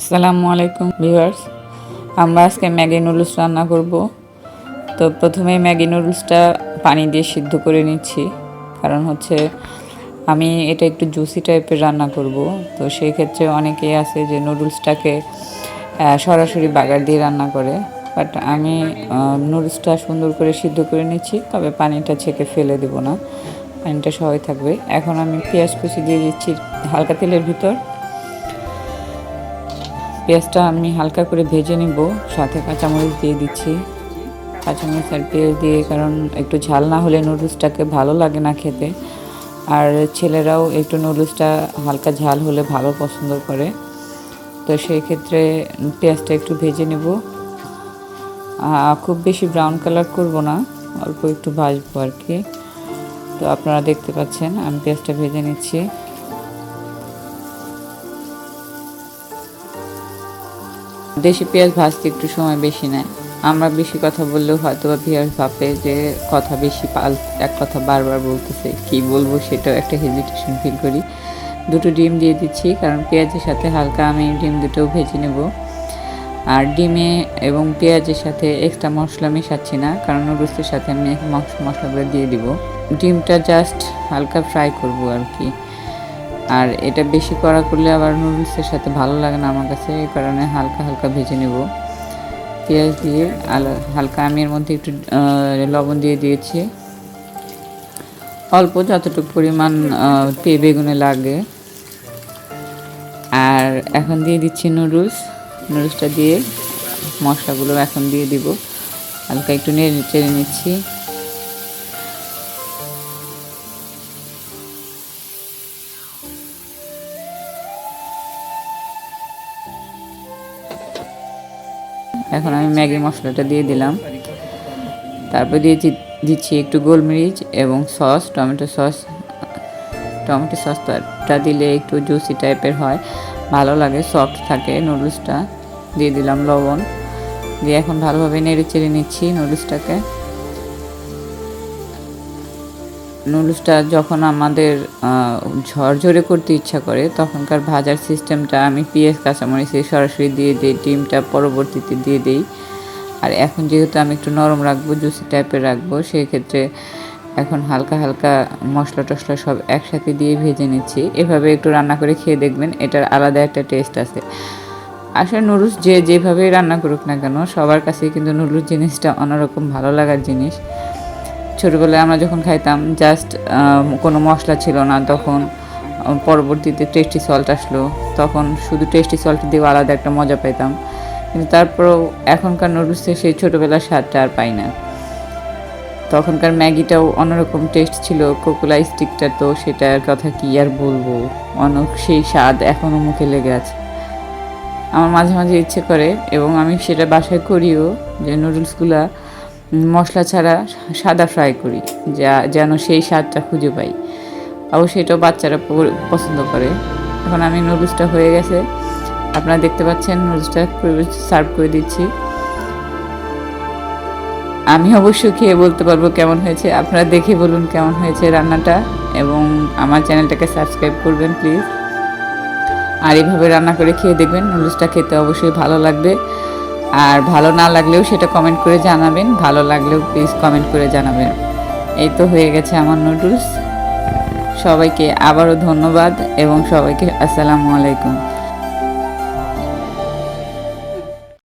আসসালামু আলাইকুম, ভিউয়ার্স। আমরা আজকে ম্যাগি নুডলস রান্না করব। তো প্রথমে ম্যাগি নুডলসটা পানি দিয়ে সিদ্ধ করে নিচ্ছি। কারণ হচ্ছে আমি এটা একটু জুসি টাইপের রান্না করব। তো সেই ক্ষেত্রে অনেকেই আছে যে নুডলসটাকে সরাসরি বাগার দিয়ে রান্না করে। বাট আমি নুডলসটা সুন্দর করে সিদ্ধ করে নিচ্ছি, তবে পানিটা ছেঁকে ফেলে দেব না। পানিটা সবাই থাকবে। এখন আমি পেঁয়াজ কুচি দিয়ে দিচ্ছি হালকা তেলের ভিতর। পেঁয়াজটা আমি হালকা করে ভেজে নিব। সাথে কাঁচামরিচ দিয়ে দিচ্ছি। কাঁচামরিচ আর পেঁয়াজ দিয়ে, কারণ একটু ঝাল না হলে নুডলসটাকে ভালো লাগে না খেতে। আর ছেলেরাও একটু নুডলসটা হালকা ঝাল হলে ভালো পছন্দ করে। তো সেই ক্ষেত্রে পেঁয়াজটা একটু ভেজে নেব। খুব বেশি ব্রাউন কালার করব না, অল্প একটু ভাজবো আর কি। তো আপনারা দেখতে পাচ্ছেন, আমি পেঁয়াজটা ভেজে নিচ্ছি। দেশি পেঁয়াজ ভাজতে একটু সময় বেশি নেয়। আমরা বেশি কথা বললেও হয়তো বা পেঁয়াজ ভাবে যে কথা বেশি পাল, এক কথা বারবার বলতেছে। কি বলব সেটাও একটা হেজিটেশন ফিল করি। দুটো ডিম দিয়ে দিচ্ছি, কারণ পেঁয়াজের সাথে হালকা আমি ডিম দুটোও ভেজে নেব। আর ডিমে এবং পেঁয়াজের সাথে এক্সট্রা মশলা মেশাচ্ছি না, কারণ নুডলসের সাথে আমি মশ- মশলাগুলো দিয়ে দিব। ডিমটা জাস্ট হালকা ফ্রাই করব আর কি। আর এটা বেশি করা করলে আবার নুডলসের সাথে ভালো লাগে না আমার কাছে, এই কারণে হালকা হালকা ভেজে নেব। পেঁয়াজ দিয়ে হালকা আমি এর মধ্যে একটু লবণ দিয়ে দিয়েছি। অল্প যতটুকু পরিমাণ পেয়ে বেগুনে লাগে। আর এখন দিয়ে দিচ্ছি নুডলস। নুডলসটা দিয়ে মশলাগুলো এখন দিয়ে দিব। হালকা একটু নেড়ে চেড়ে নিচ্ছি। এখন আমি ম্যাগি মশলাটা দিয়ে দিলাম। তারপর দিয়ে দিচ্ছি একটু গোলমরিচ এবং সস, টমেটো সস। টমেটো সসটা দিলে একটু জুসি টাইপের হয়, ভালো লাগে, সফট থাকে নুডলসটা। দিয়ে দিলাম লবণ। দিয়ে এখন ভালোভাবে নেড়ে চেড়ে নিচ্ছি নুডলসটাকে। নুডলসটা যখন আমাদের ঝরঝরে করতে ইচ্ছা করে, তখনকার ভাজার সিস্টেমটা আমি পেঁয়াজ, কাঁচামরিচে সরাসরি দিয়ে দিই, ডিমটা পরবর্তীতে দিয়ে দিই। আর এখন যেহেতু আমি একটু নরম রাখব, জুসি টাইপের রাখব সেই ক্ষেত্রে এখন হালকা হালকা মশলা টশলা সব একসাথে দিয়ে ভেজে নিচ্ছি। এভাবে একটু রান্না করে খেয়ে দেখবেন, এটার আলাদা একটা টেস্ট আছে। আসলে নুডলস যে যেভাবেই রান্না করুক না কেন, সবার কাছেই কিন্তু নুডলস জিনিসটা অন্যরকম ভালো লাগার জিনিস। ছোটোবেলায় আমরা যখন খাইতাম জাস্ট কোনো মশলা ছিল না, তখন পরবর্তীতে টেস্টি সল্ট আসলো। তখন শুধু টেস্টি সল্ট দিয়ে আলাদা একটা মজা পাইতাম। কিন্তু তারপরেও এখনকার নুডলসে সেই ছোটোবেলার স্বাদটা আর পাই না। তখনকার ম্যাগিটাও অন্যরকম টেস্ট ছিল কোকোলা স্টিকটা তো সেটার কথা কি আর বলব? অনেক সেই স্বাদ এখনও মুখে লেগে আছে। আমার মাঝে মাঝে ইচ্ছে করে, এবং আমি সেটা বাসায় করিও, যে নুডলসগুলা মশলা ছাড়া সাদা ফ্রাই করি, যা, যেন সেই স্বাদটা খুঁজে পাই। অবশ্যই এটাও বাচ্চারা পছন্দ করে। এখন আমি নুডলসটা হয়ে গেছে। আপনারা দেখতে পাচ্ছেন নুডলসটা সার্ভ করে দিচ্ছি। আমি অবশ্য খেয়ে বলতে পারব কেমন হয়েছে। আপনারা দেখে বলুন কেমন হয়েছে রান্নাটা এবং আমার চ্যানেলটাকে সাবস্ক্রাইব করবেন প্লিজ আর এইভাবে রান্না করে খেয়ে দেখবেন নুডলসটা খেতে অবশ্যই ভালো লাগবে। আর ভালো না লাগলেও সেটা কমেন্ট করে জানাবেন, ভালো লাগলেও প্লিজ কমেন্ট করে জানাবেন। এই তো হয়ে গেছে আমার নুডলস সবাইকে আবারও ধন্যবাদ এবং সবাইকে আসসালামু আলাইকুম।